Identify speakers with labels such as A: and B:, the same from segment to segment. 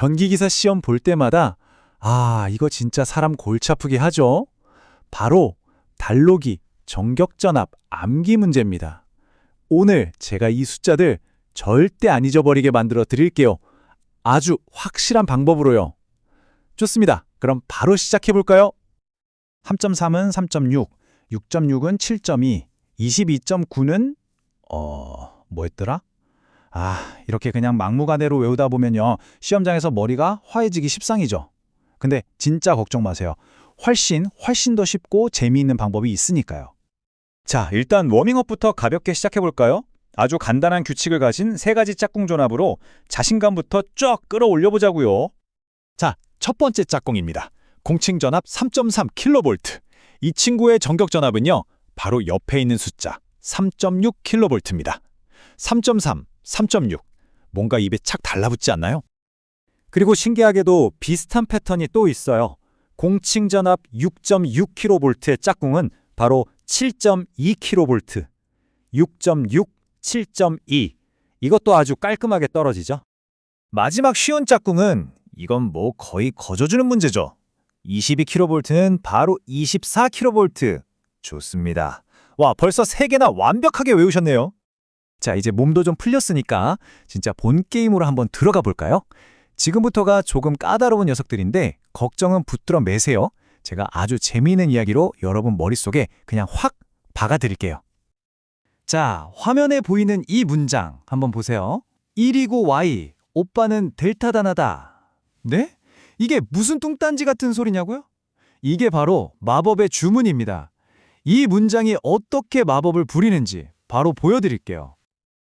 A: 전기기사 시험 볼 때마다 아, 이거 진짜 사람 골치 아프게 하죠. 바로 달로기, 정격전압, 암기 문제입니다. 오늘 제가 이 숫자들 절대 안 잊어버리게 만들어 드릴게요. 아주 확실한 방법으로요. 좋습니다. 그럼 바로 시작해 볼까요? 3.3은 3.6, 6.6은 7.2, 22.9는 어, 뭐였더라? 아, 이렇게 그냥 막무가내로 외우다 보면요. 시험장에서 머리가 화해지기 십상이죠. 근데 진짜 걱정 마세요. 훨씬 훨씬 더 쉽고 재미있는 방법이 있으니까요.
B: 자, 일단 워밍업부터 가볍게 시작해볼까요? 아주 간단한 규칙을 가진 세 가지 짝꿍 전압으로 자신감부터 쫙 끌어올려 보자고요.
A: 첫 번째 짝꿍입니다. 공칭 전압 3.3kV. 이 친구의 전격 전압은요. 바로 옆에 있는 숫자 3.6kV입니다. 3.3, 3.6. 뭔가 입에 착 달라붙지 않나요? 그리고 신기하게도 비슷한 패턴이 또 있어요. 공칭 전압 6.6kV의 짝꿍은 바로 7.2kV. 6.6, 7.2. 이것도 아주 깔끔하게 떨어지죠. 마지막 쉬운 짝꿍은 이건 뭐 거의 거저주는 문제죠. 22kV는 바로 24kV. 좋습니다. 와, 벌써 3개나 완벽하게 외우셨네요. 자, 이제 몸도 좀 풀렸으니까 진짜 본 게임으로 한번 들어가 볼까요? 지금부터가 조금 까다로운 녀석들인데 걱정은 붙들어 매세요. 제가 아주 재미있는 이야기로 여러분 머릿속에 그냥 확 박아드릴게요. 자, 화면에 보이는 이 문장 한번 보세요. 1이고 Y, 오빠는 델타단하다. 네? 이게 무슨 뚱딴지 같은 소리냐고요? 이게 바로 마법의 주문입니다. 이 문장이 어떻게 마법을 부리는지 바로 보여드릴게요.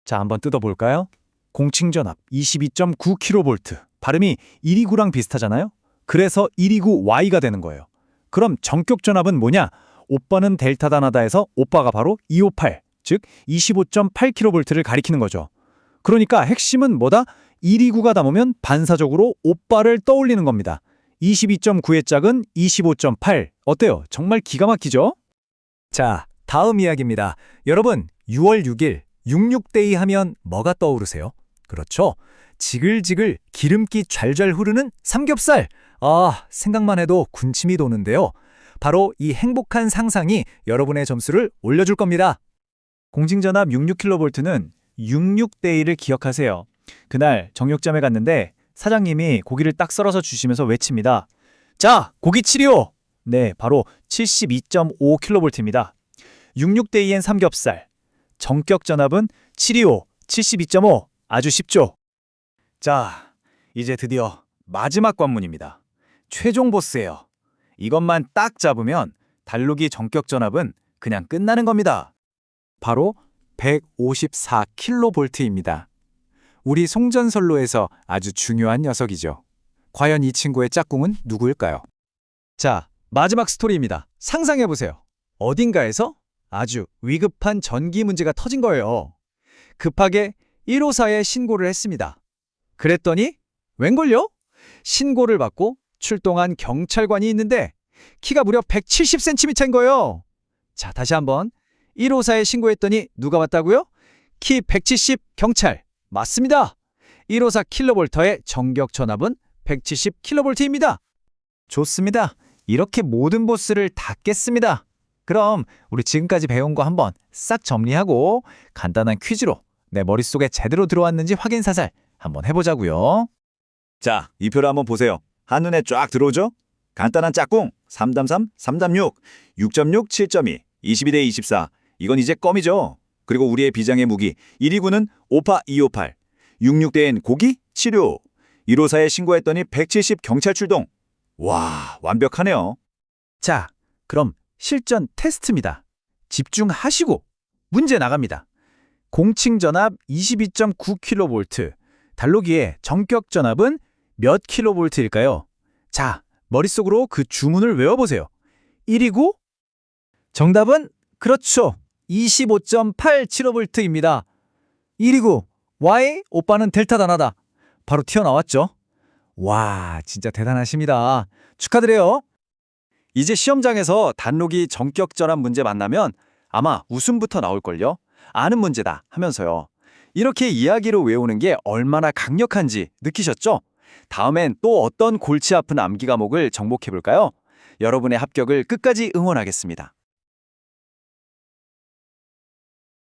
A: 자, 한번 뜯어볼까요? 공칭전압 22.9kV. 발음이 129랑 비슷하잖아요? 그래서 129Y가 되는 거예요. 그럼 전격전압은 뭐냐? 오빠는 델타단하다에서 오빠가 바로 258, 즉 25.8kV를 가리키는 거죠. 그러니까 핵심은 뭐다? 129가 담으면 반사적으로 오빠를 떠올리는 겁니다. 22.9의 짝은 25.8. 어때요? 정말 기가 막히죠? 자, 다음 이야기입니다. 여러분, 6월 6일 66데이 하면 뭐가 떠오르세요? 그렇죠. 지글지글 기름기 좔좔 흐르는 삼겹살. 아, 생각만 해도 군침이 도는데요. 바로 이 행복한 상상이 여러분의 점수를 올려줄 겁니다. 공징전압 66kV는 66데이를 기억하세요. 그날 정육점에 갔는데 사장님이 고기를 딱 썰어서 주시면서 외칩니다. 자, 고기 치료! 네, 바로 72.5kV입니다. 66데이엔 삼겹살. 정격 전압은 725, 72.5. 아주 쉽죠? 자, 이제 드디어 마지막 관문입니다. 최종 보스예요. 이것만 딱 잡으면 달루기 정격 전압은 그냥 끝나는 겁니다. 바로 154kV입니다. 우리 송전선로에서 아주 중요한 녀석이죠. 과연 이 친구의 짝꿍은 누구일까요? 자, 마지막 스토리입니다. 상상해보세요. 어딘가에서 아주 위급한 전기 문제가 터진 거예요. 급하게 154에 신고를 했습니다. 그랬더니 웬걸요? 신고를 받고 출동한 경찰관이 있는데 키가 무려 170cm인 거예요. 자, 다시 한번 154에 신고했더니 누가 왔다고요? 키 170 경찰. 맞습니다. 154 킬로볼터의 정격 전압은 170 킬로볼트입니다. 좋습니다. 이렇게 모든 보스를 다 깼습니다. 그럼 우리 지금까지 배운 거 한번 싹 정리하고 간단한 퀴즈로 내 머릿속에 제대로 들어왔는지 확인 사살 한번 해보자고요.
B: 자, 이 표를 한번 보세요. 한눈에 쫙 들어오죠? 간단한 짝꿍 3.3, 3.6, 6.6, 7.2, 22대 24. 이건 이제 껌이죠. 그리고 우리의 비장의 무기 129는 오파 258, 66대엔 고기 치료, 154에 신고했더니 170 경찰 출동. 와, 완벽하네요.
A: 자, 그럼 실전 테스트입니다. 집중하시고 문제 나갑니다. 공칭 전압 22.9kV, 달로기의 정격 전압은 몇 킬로볼트일까요? 자, 머릿속으로 그 주문을 외워보세요. 129? 정답은 그렇죠. 25.8kV입니다. 129, Y, 오빠는 델타 단하다. 바로 튀어나왔죠. 와, 진짜 대단하십니다. 축하드려요. 이제 시험장에서 단록이 전압 문제 만나면 아마 웃음부터 나올걸요. 아는 문제다 하면서요. 이렇게 이야기로 외우는 게 얼마나 강력한지 느끼셨죠?
C: 다음엔 또 어떤 골치 아픈 암기 과목을 정복해 볼까요? 여러분의 합격을 끝까지 응원하겠습니다.